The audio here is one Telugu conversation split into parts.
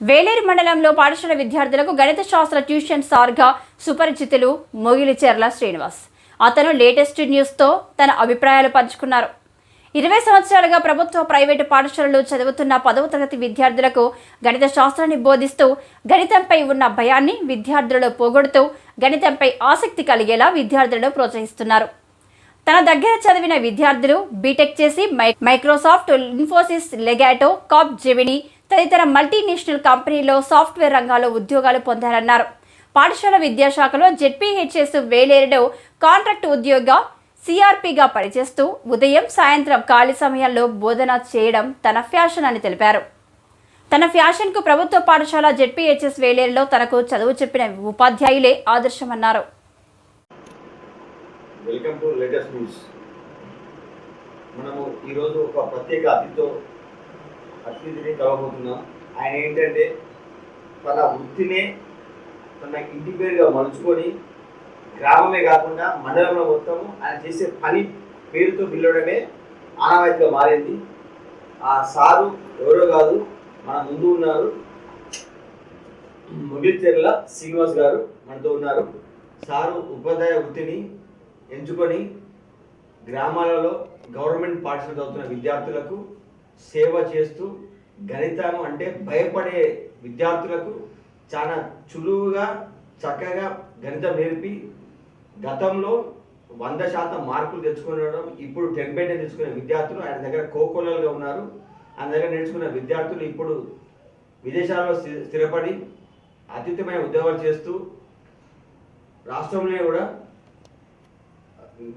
వేలేరు మండలంలో పాఠశాల విద్యార్థులకు గణిత శాస్త్ర ట్యూషన్ సార్గా సుపరిచితులు మొగిలిచెర్ల శ్రీనివాస్. అతను లేటెస్ట్ న్యూస్తో తన అభిప్రాయాలు పంచుకున్నారు. ఇరవై సంవత్సరాలుగా ప్రభుత్వ ప్రైవేటు పాఠశాలలో చదువుతున్న పదవ తరగతి విద్యార్థులకు గణిత శాస్త్రాన్ని బోధిస్తూ గణితంపై ఉన్న భయాన్ని విద్యార్థులలో పోగొడుతూ గణితంపై ఆసక్తి కలిగేలా విద్యార్థులను ప్రోత్సహిస్తున్నారు. తన దగ్గర చదివిన విద్యార్థులు బీటెక్ చేసి మై Microsoft Infosys Legato Capgemini తదితర మల్టీనేషనల్ కంపెనీలో సాఫ్ట్వేర్ రంగాల్లో ఉద్యోగాలు పొందారన్నారు. పాఠశాల విద్యాశాఖలో జెడ్పీహెచ్ఎస్ వేలేరులో కాంట్రాక్ట్ ఉద్యోగ సిఆర్పిగా పనిచేస్తూ ఉదయం సాయంత్రం ఖాళీ సమయాల్లో బోధన చేయడం తన ఫ్యాషన్ అని తెలిపారు. తన ఫ్యాషన్కు ప్రభుత్వ పాఠశాల జెడ్పీహెచ్ఎస్ వేలేరులో తనకు చదువు చెప్పిన ఉపాధ్యాయులే ఆదర్శమన్నారు. Welcome to latest news. మనము ఈరోజు ఒక ప్రత్యేక అతిథితో పరిస్థితిని కలవబోతున్నాం ఆయన ఏంటంటే తన వృత్తినే తన ఇంటి పేరుగా మలుచుకొని గ్రామమే కాకుండా మండలంలో మొత్తం ఆయన చేసే పని పేరుతో పిలవడమే ఆనవాయితీగా మారింది. ఆ సారు ఎవరో కాదు మన ముందు ఉన్నారు. ముగిల్చెర్ల శ్రీనివాస్ గారు మనతో ఉన్నారు. సారు ఉపాధ్యాయ వృత్తిని ఎంచుకొని గ్రామాలలో గవర్నమెంట్ పాఠశాల చదువుతున్న విద్యార్థులకు సేవ చేస్తూ గణితం అంటే భయపడే విద్యార్థులకు చాలా చులువుగా చక్కగా గణితం నేర్పి గతంలో వంద శాతం మార్కులు తెచ్చుకునడం ఇప్పుడు టెన్ బై టెన్ తెచ్చుకునే విద్యార్థులు ఆయన దగ్గర కోకోలలుగా ఉన్నారు. ఆయన దగ్గర నేర్చుకున్న విద్యార్థులు ఇప్పుడు విదేశాల్లో స్థి- స్థిరపడి అత్యుత్తమైన ఉద్యోగాలు చేస్తూ రాష్ట్రంలో కూడా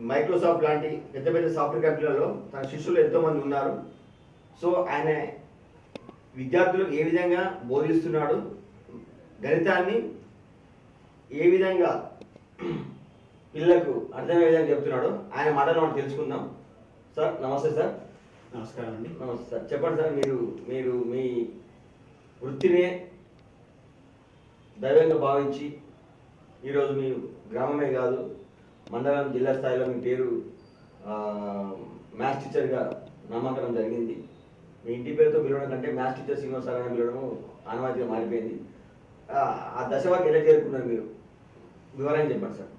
మైక్రోసాఫ్ట్ లాంటి పెద్ద పెద్ద సాఫ్ట్వేర్ కంపెనీలలో తన శిష్యులు ఎంతోమంది ఉన్నారు. సో ఆయన విద్యార్థులకు ఏ విధంగా బోధిస్తున్నాడు గణితాన్ని ఏ విధంగా పిల్లలకు అర్థమయ్యే విధంగా చెప్తున్నాడు ఆయన మాటలు మనం తెలుసుకుందాం. సార్ నమస్తే సార్. నమస్కారం అండి. నమస్తే సార్. చెప్పండి సార్ మీరు మీరు మీ వృత్తిని దైవంగా భావించి ఈరోజు మీ గ్రామమే కాదు మండలం జిల్లా స్థాయిలో మీ పేరు మ్యాథ్స్ టీచర్గా నామకరణం జరిగింది. మీ ఇంటి పేరుతో పిలవడం కంటే మ్యాథ్స్ టీచర్ శ్రీనివాస్ సార్ అని పిలవడం ఆనవాయితీగా మారిపోయింది. ఆ, దశ వరకు ఎలా చేరుకున్నారు మీరు? వివరంగా చెప్పండి సార్.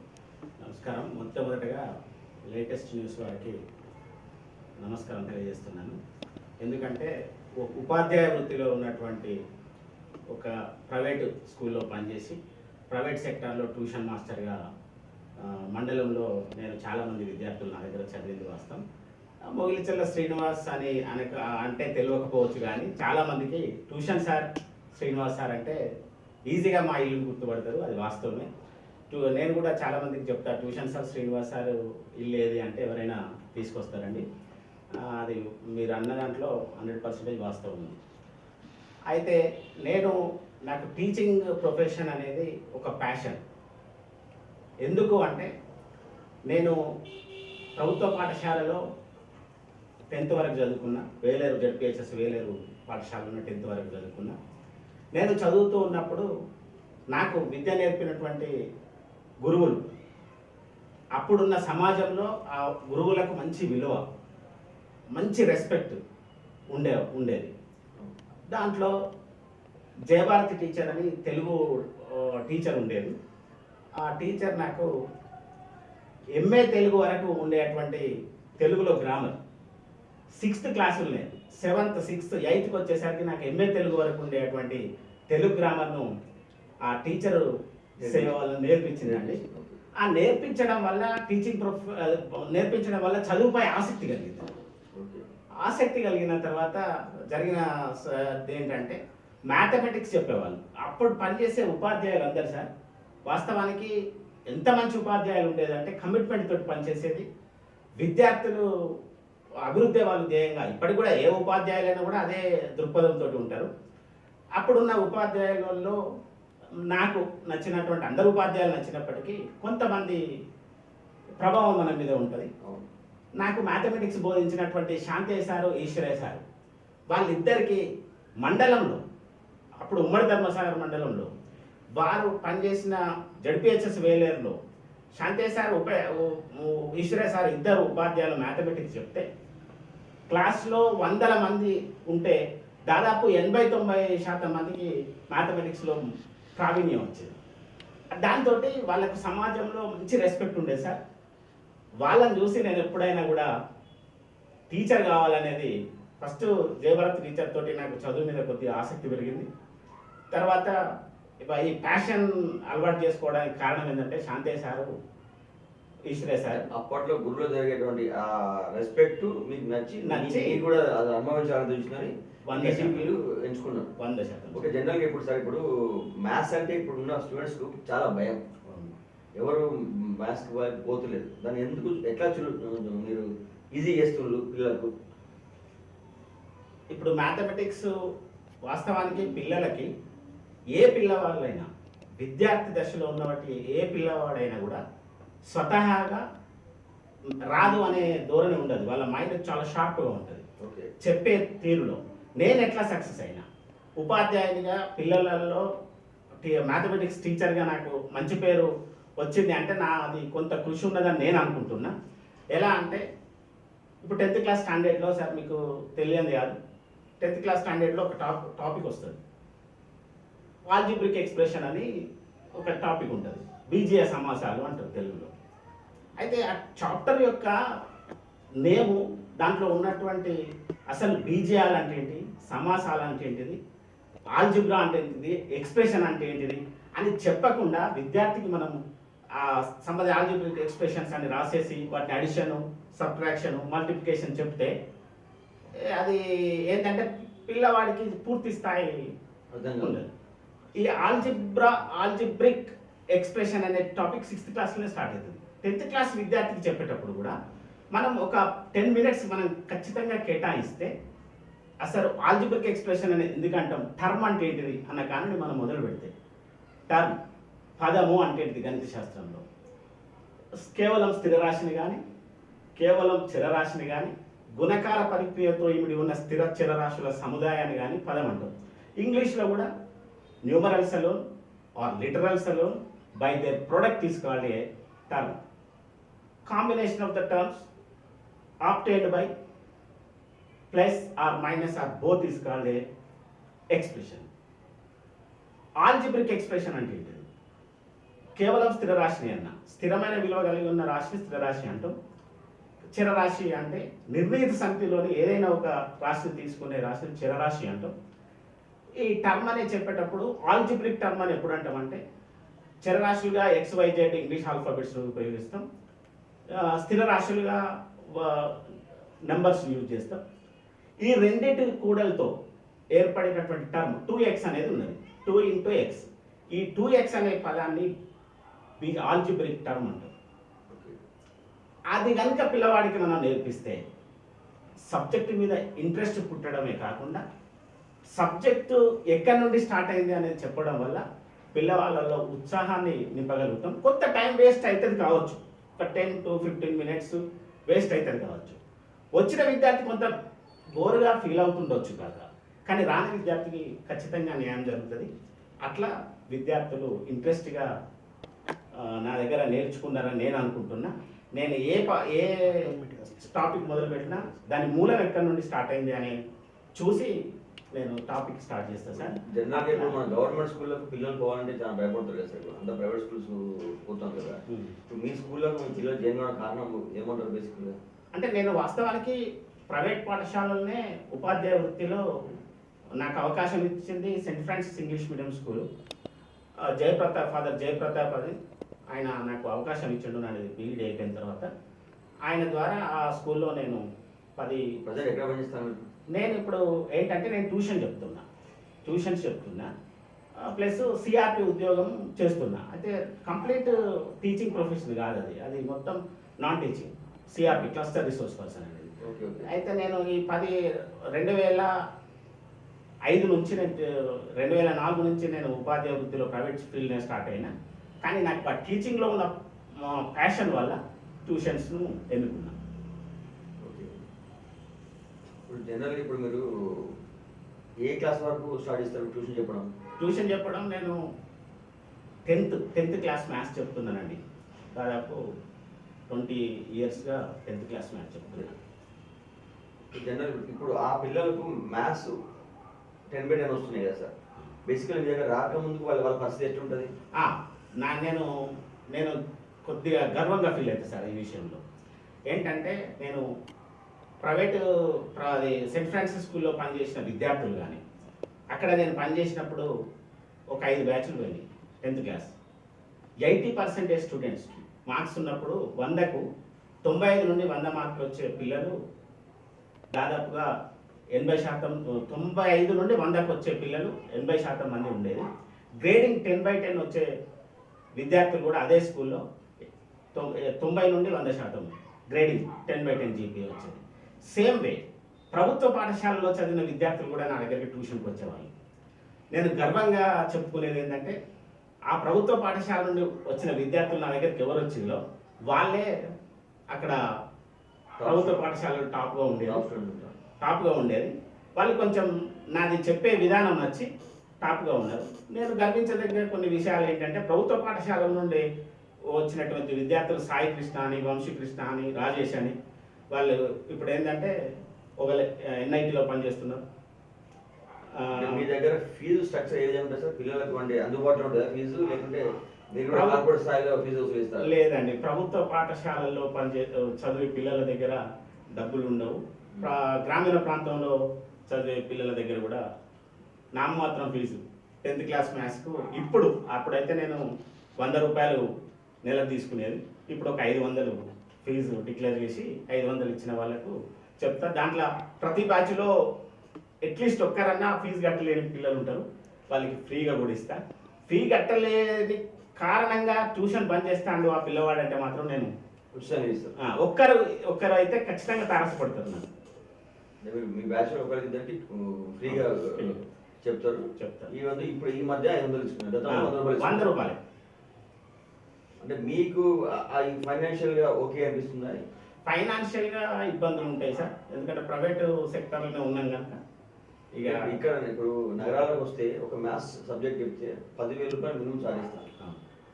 నమస్కారం. మొట్టమొదటగా లేటెస్ట్ న్యూస్ వారికి నమస్కారం తెలియజేస్తున్నాను. ఎందుకంటే ఉపాధ్యాయ వృత్తిలో ఉన్నటువంటి ఒక ప్రైవేటు స్కూల్లో పనిచేసి ప్రైవేట్ సెక్టార్లో ట్యూషన్ మాస్టర్గా మండలంలో నేను చాలామంది విద్యార్థులు నా దగ్గర చదివింది వాస్తవం. మొగిలిచల్ల శ్రీనివాస్ అని అనక అంటే తెలియకపోవచ్చు కానీ చాలామందికి ట్యూషన్ సార్ శ్రీనివాస్ సార్ అంటే ఈజీగా మా ఇల్లు గుర్తుపడతారు అది వాస్తవమే. టూ- నేను కూడా చాలా మందికి చెప్తా ట్యూషన్ సార్ శ్రీనివాస్ సార్ ఇల్లు ఏది అంటే ఎవరైనా తీసుకొస్తారండి. అది మీరు అన్న దాంట్లో హండ్రెడ్ పర్సెంటేజ్ వాస్తవం ఉంది. అయితే నేను నాకు టీచింగ్ ప్రొఫెషన్ అనేది ఒక ప్యాషన్. ఎందుకు అంటే నేను ప్రభుత్వ పాఠశాలలో టెన్త్ వరకు చదువుకున్నా వేలేరు జడ్పిహెచ్ఎస్ వేలేరు పాఠశాలలో టెన్త్ వరకు చదువుకున్నా. నేను చదువుతూ ఉన్నప్పుడు నాకు విద్య నేర్పినటువంటి గురువులు అప్పుడున్న సమాజంలో ఆ గురువులకు మంచి విలువ మంచి రెస్పెక్ట్ ఉండే ఉండేది. దాంట్లో జయభారతి టీచర్ అని తెలుగు టీచర్ ఉండేది. ఆ టీచర్ నాకు ఎంఏ తెలుగు వరకు ఉండేటువంటి తెలుగులో గ్రామర్. సిక్స్త్ క్లాసులు. నేను సెవెంత్ సిక్స్త్ ఎయిత్కి వచ్చేసరికి నాకు ఎంఏ తెలుగు వరకు ఉండేటువంటి తెలుగు గ్రామర్ను ఆ టీచరు సేవలు నేర్పించిందండి. ఆ నేర్పించడం వల్ల టీచింగ్ ప్రొఫ్ నేర్పించడం వల్ల చదువుపై ఆసక్తి కలిగింది. ఆసక్తి కలిగిన తర్వాత జరిగిన ఏంటంటే మ్యాథమెటిక్స్ చెప్పేవాళ్ళు. అప్పుడు పనిచేసే ఉపాధ్యాయులు అందరు సార్ వాస్తవానికి ఎంత మంచి ఉపాధ్యాయులు ఉండేదంటే కమిట్మెంట్ తోటి పనిచేసేది. విద్యార్థులు అభివృద్ధి వాళ్ళు ధ్యేయంగా ఇప్పటికి కూడా ఏ ఉపాధ్యాయులైనా కూడా అదే దృక్పథంతో ఉంటారు. అప్పుడున్న ఉపాధ్యాయులలో నాకు నచ్చినటువంటి అందరు ఉపాధ్యాయులు నచ్చినప్పటికీ కొంతమంది ప్రభావం మన మీద ఉంటుంది. నాకు మ్యాథమెటిక్స్ బోధించినటువంటి శాంతయ్య సారు ఈశ్వరయ్య సారు వాళ్ళిద్దరికి మండలంలో అప్పుడు ఉమ్మడి ధర్మసాగర్ మండలంలో వారు పనిచేసిన జడ్పిహెచ్ఎస్ వేలేరులో శాంతయ్య సార్ ఉప ఈశ్వరయ్య సార్ ఇద్దరు ఉపాధ్యాయులు మ్యాథమెటిక్స్ చెప్తే క్లాస్లో వందల మంది ఉంటే దాదాపు ఎనభై తొంభై శాతం మందికి మ్యాథమెటిక్స్లో ప్రావీణ్యం వచ్చింది. దాంతో వాళ్ళకు సమాజంలో మంచి రెస్పెక్ట్ ఉండేది సార్. వాళ్ళని చూసి నేను ఎప్పుడైనా కూడా టీచర్ కావాలనేది ఫస్ట్ జయభరత్ టీచర్ తోటి నాకు చదువు మీద కొద్దిగా ఆసక్తి పెరిగింది. తర్వాత ఈ ప్యాషన్ అలవాటు చేసుకోవడానికి కారణం ఏంటంటే శాంతయ్య సారు ఈశ్వరే సార్. అప్పట్లో గురులో జరిగేటువంటి ఆ రెస్పెక్ట్ మీకు నచ్చి నచ్చి. మీరు కూడా అది అనుభవించాలని చూసినని వంద. మీరు ఎంచుకున్నారు. వంద శాతం. ఓకే జనరల్గా ఇప్పుడు సార్ ఇప్పుడు మ్యాథ్స్ అంటే ఇప్పుడు ఉన్న స్టూడెంట్స్ చాలా భయం. ఎవరు మ్యాథ్స్ పోతలేదు. దాన్ని ఎందుకు ఎట్లా మీరు ఈజీ చేస్తున్నారు పిల్లలకు? ఇప్పుడు మ్యాథమెటిక్స్ వాస్తవానికి పిల్లలకి ఏ పిల్లవాళ్ళైనా విద్యార్థి దశలో ఉన్నవాటి ఏ పిల్లవాడైనా కూడా స్వతహాగా రాదు అనే ధోరణి ఉండదు. వాళ్ళ మైండ్ చాలా షార్ప్గా ఉంటుంది. చెప్పే తీరులో. నేను ఎట్లా సక్సెస్ అయినా? ఉపాధ్యాయునిగా పిల్లలలో మ్యాథమెటిక్స్ టీచర్గా నాకు మంచి పేరు వచ్చింది అంటే నా అది కొంత కృషి ఉన్నదని నేను అనుకుంటున్నా. ఎలా అంటే ఇప్పుడు టెన్త్ క్లాస్ స్టాండర్డ్లో సార్ మీకు తెలియంది కాదు. టెన్త్ క్లాస్ స్టాండర్డ్లో ఒక టాప్ టాపిక్ వస్తుంది. ఆల్జిబ్రిక్ ఎక్స్ప్రెషన్ అని ఒక టాపిక్ ఉంటుంది. బీజీయ సమాసాలు అంటారు తెలుగులో. అయితే ఆ చాప్టర్ యొక్క నేము దాంట్లో ఉన్నటువంటి అసలు బీజేయాలు అంటే ఏంటి? సమాసాలు అంటే ఏంటిది? ఆల్జిబ్రా అంటే ఏంటిది? ఎక్స్ప్రెషన్ అంటే ఏంటిది? అని చెప్పకుండా విద్యార్థికి మనం ఆ సంబంధ ఆల్జిబ్రిక్ ఎక్స్ప్రెషన్స్ అని రాసేసి వాటిని అడిషన్ సబ్ట్రాక్షన్ మల్టిప్లికేషన్ చెప్తే అది ఏంటంటే పిల్లవాడికి పూర్తి స్థాయి ఉండదు. ఈ ఆల్జిబ్రా ఆల్జిబ్రిక్ ఎక్స్ప్రెషన్ అనే టాపిక్ సిక్స్త్ క్లాస్లోనే స్టార్ట్ అవుతుంది టెన్త్ క్లాస్ విద్యార్థికి చెప్పేటప్పుడు కూడా మనం ఒక టెన్ మినిట్స్ మనం ఖచ్చితంగా కేటాయిస్తే అసలు ఆల్జిబ్రిక్ ఎక్స్ప్రెషన్ అనేది ఎందుకంటాం? టర్మ్ అంటే ఏంటిది? అన్న కారణం మనం మొదలు పెడితే. టర్మ్ పదము అంటే ఏంటిది గణిత శాస్త్రంలో. కేవలం స్థిరరాశిని కానీ కేవలం చిరరాశిని కానీ గుణకార పరిక్రియతో ఇమిడి ఉన్న స్థిర చిరరాశుల సముదాయాన్ని కానీ పదం అంటాం. ఇంగ్లీష్లో కూడా numerals alone or literals alone by their product తీసుకోవాలి term combination of the terms obtained by plus or minus or both is called a expression. Algebraic expression అంటే ఏంటి? కేవలం స్థిర రాశిని అన్న. స్థిరమైన విలువ కలిగి ఉన్న రాశిని స్థిర రాశి అంటాం. చిరరాశి అంటే నిర్ణీత సంఖ్యలోని ఏదైనా ఒక రాశిని తీసుకునే రాశిని చిరరాశి అంటాం. ఈ టర్మ్ అనే చెప్పేటప్పుడు ఆల్జిబ్రిక్ టర్మ్ అని ఎప్పుడు అంటామంటే చిరరాశులుగా X Y Z English alphabets ఉపయోగిస్తాం. స్థిర రాశులుగా నెంబర్స్ యూజ్ చేస్తాం. ఈ రెండింటి కూడలతో ఏర్పడినటువంటి టర్మ్ టూ ఎక్స్ అనేది ఉన్నది. టూ ఇంటూ ఎక్స్ ఈ టూ ఎక్స్ అనే పదాన్ని ఆల్జిబ్రిక్ టర్మ్ అంటారు. ఓకే అది కనుక పిల్లవాడికి మనం నేర్పిస్తే సబ్జెక్టు మీద ఇంట్రెస్ట్ పుట్టడమే కాకుండా సబ్జెక్టు ఎక్కడి నుండి స్టార్ట్ అయింది అనేది చెప్పడం వల్ల పిల్లవాళ్ళలో ఉత్సాహాన్ని నింపగలుగుతాం. కొంత టైం వేస్ట్ అవుతుంది కావచ్చు. ఒక ten to fifteen minutes waste అవుతుంది కావచ్చు. వచ్చిన విద్యార్థి కొంత బోరుగా ఫీల్ అవుతుండొచ్చు కాక. కానీ రాని విద్యార్థికి ఖచ్చితంగా న్యాయం జరుగుతుంది. అట్లా విద్యార్థులు ఇంట్రెస్ట్గా నా దగ్గర నేర్చుకున్నారని నేను అనుకుంటున్నా. నేను ఏ ప- ఏ టాపిక్ మొదలు పెట్టినా దాని మూలం ఎక్కడి నుండి స్టార్ట్ అయింది అని చూసి నేను టాపిక్ స్టార్ట్ చేస్తాను సార్. జనరల్గా ఇప్పుడు మన గవర్నమెంట్ స్కూళ్ళకు పిల్లలు పోవాలంటే చాలా భయపడతారు కదా సార్. ఇప్పుడు అంతా ప్రైవేట్ స్కూల్స్ పోతాం కదా. ఇప్పుడు మీ స్కూల్లో మీ పిల్లలు జాయిన్ కావడం కారణం ఏమంటారు బేసిక్గా? అంటే నేను వాస్తవానికి ప్రైవేట్ పాఠశాలలోనే ఉపాధ్యాయ వృత్తిలో నాకు అవకాశం ఇచ్చింది Saint Francis English medium school. Jayapratap father Jayapratap అది ఆయన నాకు అవకాశం ఇచ్చిండు నాది బీఈడీ అయిపోయిన తర్వాత. ఆయన ద్వారా ఆ స్కూల్లో నేను పది ప్రజెంట్ ఎక్కడ పనిచేస్తాను నేను ఇప్పుడు ఏంటంటే నేను ట్యూషన్ చెప్తున్నా. ట్యూషన్స్ చెప్తున్నా. ప్లస్ సిఆర్పి ఉద్యోగం చేస్తున్నా. అయితే కంప్లీట్ టీచింగ్ ప్రొఫెషన్ కాదు అది. అది మొత్తం non teaching CRP cluster resource person అనేది. Okay okay. అయితే నేను ఈ పది రెండు వేల ఐదు నుంచి నేను రెండు వేల నాలుగు నుంచి నేను ఉపాధ్యాయ వృత్తిలో ప్రైవేట్ ఫీల్డ్ స్టార్ట్ అయినా. కానీ నాకు ఆ టీచింగ్లో ఉన్న ప్యాషన్ వల్ల ట్యూషన్స్ను ఎన్నుకున్నాను ఓకే ఇప్పుడు జనరల్గా ఇప్పుడు మీరు ఏ క్లాస్ వరకు స్టార్ట్ చేస్తారు? ట్యూషన్ చెప్పడం? ట్యూషన్ చెప్పడం నేను టెన్త్ టెన్త్ క్లాస్ మ్యాథ్స్ చెప్తున్నానండి. దాదాపు ట్వంటీ ఇయర్స్గా టెన్త్ క్లాస్ మ్యాథ్స్ చెప్తున్నాను. జనరల్ ఇప్పుడు ఆ పిల్లలకు మ్యాథ్స్ టెన్ బై టెన్ వస్తున్నాయి కదా సార్. బేసికల్ మీ దగ్గర రాకముందుకు వాళ్ళ వాళ్ళ పరిస్థితి ఎట్లుంటుంది? నా నేను నేను కొద్దిగా గర్వంగా ఫీల్ అవుతాను సార్ ఈ విషయంలో. ఏంటంటే నేను ప్రైవేటు ప్ర- అది సెయింట్ ఫ్రాన్సిస్ స్కూల్లో పనిచేసిన విద్యార్థులు కానీ అక్కడ నేను పనిచేసినప్పుడు ఒక ఐదు బ్యాచ్లు పోయినాయి tenth class. Eighty percentage students marks ఉన్నప్పుడు వందకు తొంభై ఐదు నుండి వంద మార్కులు వచ్చే పిల్లలు దాదాపుగా ఎనభై శాతం తొంభై ఐదు నుండి వందకు వచ్చే పిల్లలు ఎనభై శాతం మంది ఉండేది. గ్రేడింగ్ టెన్ బై టెన్ వచ్చే విద్యార్థులు కూడా అదే స్కూల్లో తొంభై నుండి వంద శాతం grading ten by ten GP వచ్చేది. Same way. ప్రభుత్వ పాఠశాలలో చదివిన విద్యార్థులు కూడా నా దగ్గరికి ట్యూషన్కి వచ్చేవాళ్ళు. నేను గర్వంగా చెప్పుకునేది ఏంటంటే ఆ ప్రభుత్వ పాఠశాల నుండి వచ్చిన విద్యార్థులు నా దగ్గరికి ఎవరు వచ్చిందో వాళ్ళే అక్కడ ప్రభుత్వ పాఠశాలలో టాప్గా ఉండేది. టాప్గా ఉండేది. వాళ్ళు కొంచెం నాది చెప్పే విధానం నచ్చి టాప్గా ఉన్నారు. నేను గర్వించదగిన కొన్ని విషయాలు ఏంటంటే ప్రభుత్వ పాఠశాల నుండి వచ్చినటువంటి విద్యార్థులు సాయి కృష్ణ అని వంశీకృష్ణ అని రాజేష్ అని వాళ్ళు ఇప్పుడు ఏంటంటే ఒక ఎన్ఐటిలో పనిచేస్తున్నారు. మీ దగ్గర ఫీజు స్ట్రక్చర్ ఏ విధంగా ఉంటుంది సార్? పిల్లలకు అంటే అందుబాటులో ఉంటుందా ఫీజు? లేకుంటే కార్పొరేట్ స్థాయిలో ఫీజు లేదండి. ప్రభుత్వ పాఠశాలల్లో పనిచే చదివే పిల్లల దగ్గర డబ్బులు ఉండవు. గ్రామీణ ప్రాంతంలో చదివే పిల్లల దగ్గర కూడా నామమాత్రం ఫీజు. టెన్త్ క్లాస్ మ్యాథ్స్కు ఇప్పుడు అప్పుడైతే నేను వంద రూపాయలు నెలకు తీసుకునేది. ఇప్పుడు ఒక ఐదు వందలు ఫీజు డిక్లేర్ చేసి ఐదు వందలు ఇచ్చిన వాళ్ళకు చెప్తా. దాంట్లో ప్రతి బ్యాచ్లో అట్లీస్ట్ ఒక్కరన్నా ఫీజు కట్టలేని పిల్లలు ఉంటారు. వాళ్ళకి ఫ్రీగా కూడా ఇస్తా. ఫీ కట్టలేని కారణంగా ట్యూషన్ బంద్ చేస్తాడు ఆ పిల్లవాడంటే మాత్రం నేను ఒక్కరు ఒక్కరు అయితే ఖచ్చితంగా తారసపడతారు నాకు అంటే మీ బ్యాచ్ ఒకరికి ఫ్రీగా. చెప్తారు. చెప్తారు. ఈ వంద ఇప్పుడు ఈ మధ్య ఐదు వందలు వంద. రూపాయలు. అంటే మీకు ఫైనాన్షియల్గా ఓకే అనిపిస్తుందా? ఫైనాన్షియల్గా ఇబ్బందులు ఉంటాయి సార్. ఎందుకంటే ప్రైవేట్ సెక్టర్లోనే ఉన్నాం కనుక. ఇక ఇక ఇక్కడ ఇప్పుడు నగరాలకు వస్తే ఒక మ్యాథ్స్ సబ్జెక్ట్ చెప్తే పదివేల రూపాయలు మినిమం ఆ,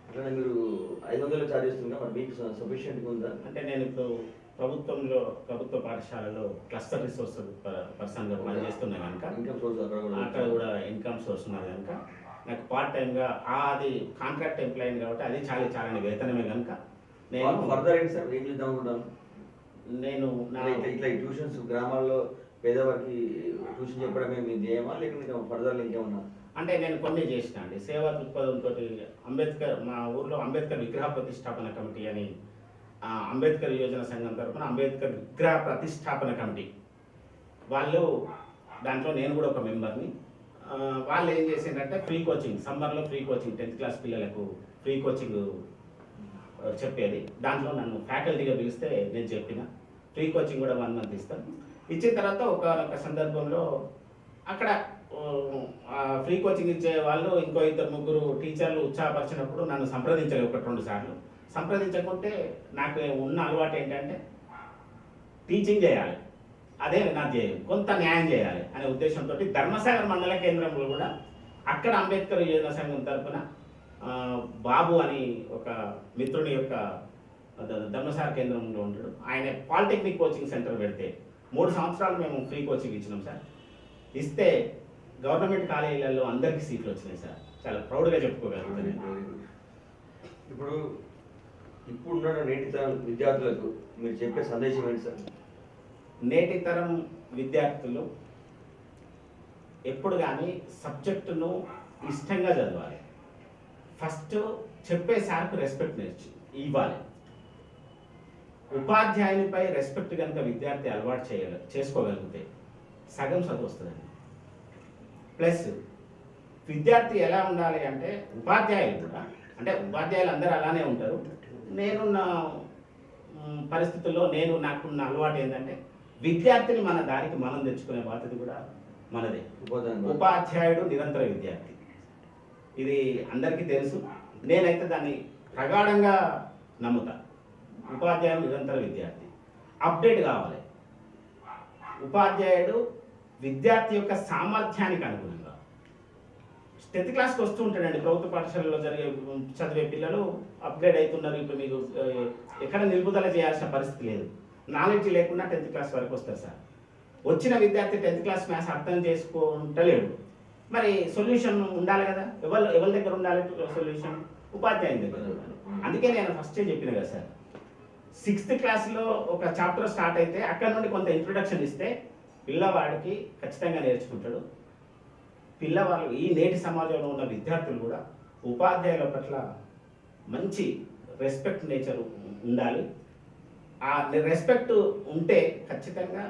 అట్లనే మీరు ఐదు వందలు ఇస్తున్నారు మరి మీకు సఫిషియెంట్ ఉందా? అంటే నేను ఇప్పుడు ప్రభుత్వంలో ప్రభుత్వ పాఠశాలలో క్లస్టర్ రిసోర్స్ పర్సన్గా పనిచేస్తున్నా కనుక ఇన్కమ్ సోర్స్ అక్కడ కూడా అక్కడ కూడా ఇన్కమ్ సోర్స్ ఉన్నది కనుక. నాకు పార్ట్ టైంగా అది కాంట్రాక్ట్ ఎంప్లాయీ కాబట్టి అది చాలా చాలా వేతనమే కనుక. నేను ఫర్దర్ ఏంటి సార్? ఏం చేద్దాం అనుకుంటాను నేను నా ఇట్లా ట్యూషన్స్ గ్రామాల్లో పేదవారికి ట్యూషన్ చెప్పడమే మీ ధ్యేయమా? లేకుంటే ఫర్దర్ ఇంకేమన్నా? అంటే నేను కొన్ని చేసిన అండి. సేవా దృక్పథంతో అంబేద్కర్ మా ఊర్లో అంబేద్కర్ విగ్రహ ప్రతిష్టాపన కమిటీ అని అంబేద్కర్ యోజన సంఘం తరపున అంబేద్కర్ విగ్రహ ప్రతిష్టాపన కమిటీ. వాళ్ళు దాంట్లో నేను కూడా ఒక మెంబర్ని. వాళ్ళు ఏం చేసిందంటే ఫ్రీ కోచింగ్ సమ్మర్లో ఫ్రీ కోచింగ్ టెన్త్ క్లాస్ పిల్లలకు ఫ్రీ కోచింగ్ చెప్పేది. దాంట్లో నన్ను ఫ్యాకల్టీగా పిలిస్తే నేను చెప్పిన. ఫ్రీ కోచింగ్ కూడా వన్ మంత్ ఇస్తాను. ఇచ్చిన తర్వాత ఒక సందర్భంలో అక్కడ ఫ్రీ కోచింగ్ ఇచ్చే వాళ్ళు ఇంకో ఇద్దరు ముగ్గురు టీచర్లు ఉత్సాహపరిచినప్పుడు నన్ను సంప్రదించాలి ఒకటి రెండు సార్లు. సంప్రదించకుంటే నాకు ఉన్న అలవాటు ఏంటంటే టీచింగ్ చేయాలి. అదే నా కొంత న్యాయం చేయాలి అనే ఉద్దేశంతో ధర్మసాగర్ మండల కేంద్రంలో కూడా అక్కడ అంబేద్కర్ యోజన సంఘం తరపున బాబు అని ఒక మిత్రుని యొక్క ధర్మసాగర్ కేంద్రంలో ఉంటాడు. ఆయన పాలిటెక్నిక్ కోచింగ్ సెంటర్ పెడితే మూడు సంవత్సరాలు మేము ఫ్రీ కోచింగ్ ఇచ్చినాం సార్. ఇస్తే గవర్నమెంట్ కాలేజీలలో అందరికీ సీట్లు వచ్చినాయి సార్. చాలా ప్రౌడ్గా చెప్పుకోగలుగుతాను. ఇప్పుడు ఇప్పుడున్న నేటి విద్యార్థులకు మీరు చెప్పే సందేశం ఏంటి సార్? నేటి తరం విద్యార్థులు ఎప్పుడు కానీ సబ్జెక్టును ఇష్టంగా చదవాలి. ఫస్ట్ చెప్పే సార్కు రెస్పెక్ట్ నేర్చు ఇవ్వాలి. ఉపాధ్యాయునిపై రెస్పెక్ట్ కనుక విద్యార్థి అలవాటు చేయగల చేసుకోగలిగితే సగం చదువు వస్తుందండి. ప్లస్ విద్యార్థి ఎలా ఉండాలి అంటే ఉపాధ్యాయులు కూడా అంటే ఉపాధ్యాయులు అందరూ అలానే ఉంటారు. నేనున్న పరిస్థితుల్లో నేను నాకున్న అలవాటు ఏంటంటే విద్యార్థిని మన దారికి మనం తెచ్చుకునే బాధ్యత కూడా మనదే. ఉపాధ్యాయుడు నిరంతర విద్యార్థి. ఇది అందరికీ తెలుసు. నేనైతే దాన్ని ప్రగాఢంగా నమ్ముతా. ఉపాధ్యాయుడు నిరంతర విద్యార్థి. అప్డేట్ కావాలి. ఉపాధ్యాయుడు విద్యార్థి యొక్క సామర్థ్యానికి అనుగుణంగా. టెన్త్ క్లాస్కి వస్తూ ఉంటాడండి. ప్రభుత్వ పాఠశాలలో జరిగే చదివే పిల్లలు అప్గ్రేడ్ అవుతున్నారు. ఇప్పుడు మీకు ఆ, ఎక్కడ నిలుపుదల చేయాల్సిన పరిస్థితి లేదు. నాలెడ్జ్ లేకుండా టెన్త్ క్లాస్ వరకు వస్తారు సార్. వచ్చిన విద్యార్థి టెన్త్ క్లాస్ మ్యాథ్స్ అర్థం చేసుకుంటలేడు. మరి సొల్యూషన్ ఉండాలి కదా? ఎవరు ఎవరి దగ్గర ఉండాలి సొల్యూషన్? ఉపాధ్యాయుని దగ్గర అందుకే నేను ఫస్టే చెప్పిన కదా సార్. సిక్స్త్ క్లాస్లో ఒక చాప్టర్ స్టార్ట్ అయితే అక్కడ నుండి కొంత ఇంట్రొడక్షన్ ఇస్తే పిల్లవాడికి ఖచ్చితంగా నేర్చుకుంటాడు. పిల్లవాళ్ళు ఈ నేటి సమాజంలో ఉన్న విద్యార్థులు కూడా ఉపాధ్యాయుల పట్ల మంచి రెస్పెక్ట్ నేచర్ ఉండాలి. ఆ రెస్పెక్ట్ ఉంటే ఖచ్చితంగా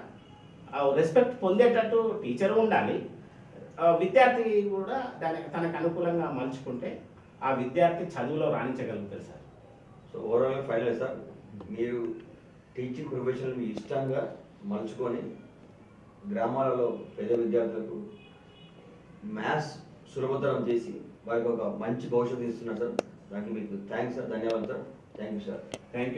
ఆ రెస్పెక్ట్ పొందేటట్టు టీచర్ ఉండాలి. ఆ విద్యార్థి కూడా దానికి తనకు అనుకూలంగా మలుచుకుంటే ఆ విద్యార్థి చదువులో రాణించగలుగుతారు sir. So overall final sir మీరు టీచింగ్ ప్రొఫెషన్ మీ ఇష్టంగా మలుచుకొని గ్రామాలలో పేద విద్యార్థులకు మ్యాథ్స్ సులభతరం చేసి వారికి ఒక మంచి భవిష్యత్తు ఇస్తున్నారు సార్. దానికి మీకు థ్యాంక్స్ సార్ ధన్యవాదాలు sir. Thank you sir thank you